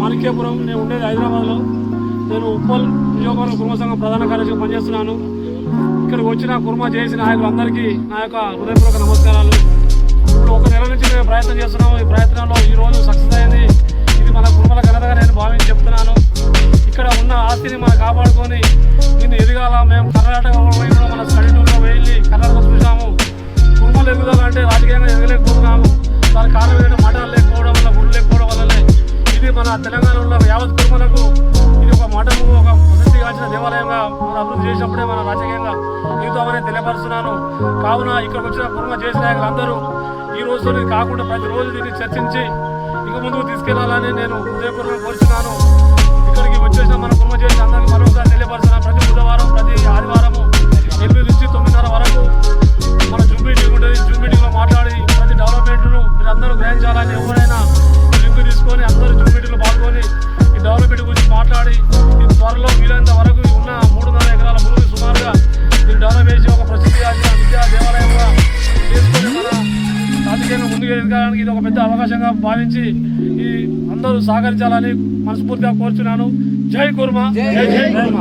మాణిక్యపురం నేను ఉండేది హైదరాబాద్లో. నేను ఉప్పల్ నియోజకవర్గ కుర్మ సంఘం ప్రధాన కార్యదర్శిగా పనిచేస్తున్నాను. ఇక్కడికి వచ్చిన కుర్మ చేసిన నాయకులందరికీ నా యొక్క హృదయపూర్వక నమస్కారాలు. ఇప్పుడు ఒక నెల నుంచి మేము ప్రయత్నం చేస్తున్నాము. ఈ ప్రయత్నంలో ఈ రోజు సక్సెస్ అయింది. ఇది మన కుర్మల ఘనతగా నేను భావించి చెప్తున్నాను. ఇక్కడ ఉన్న ఆస్తిని మనం కాపాడుకొని దీన్ని ఎదగాల. మేము కర్ణాటక మన స్టడీ మన మన తెలంగాణలో యావత్ మనకు ఇది ఒక మఠము ఒక ప్రసిద్ధి కాల్చిన దేవాలయంగా మనం అభివృద్ధి చేసినప్పుడే మన రాజకీయంగా ఎదుగుతామని తెలియపరుస్తున్నాను. కావున ఇక్కడికి వచ్చిన కుటుంబ చేసిన నాయకులందరూ ఈ రోజు కాకుండా కాకుండా ప్రతిరోజు దీన్ని చర్చించి ఇక ముందుకు తీసుకెళ్ళాలని నేను హృదయపూర్వకంగా కోరుతున్నాను ఇక్కడికి వచ్చేసిన ముందుకు ఎదగడానికి ఇది ఒక పెద్ద అవకాశంగా భావించి ఈ అందరూ సహకరించాలని మనస్ఫూర్తిగా కోరుచున్నాను. జై కుర్మ. జై జై కుర్మ.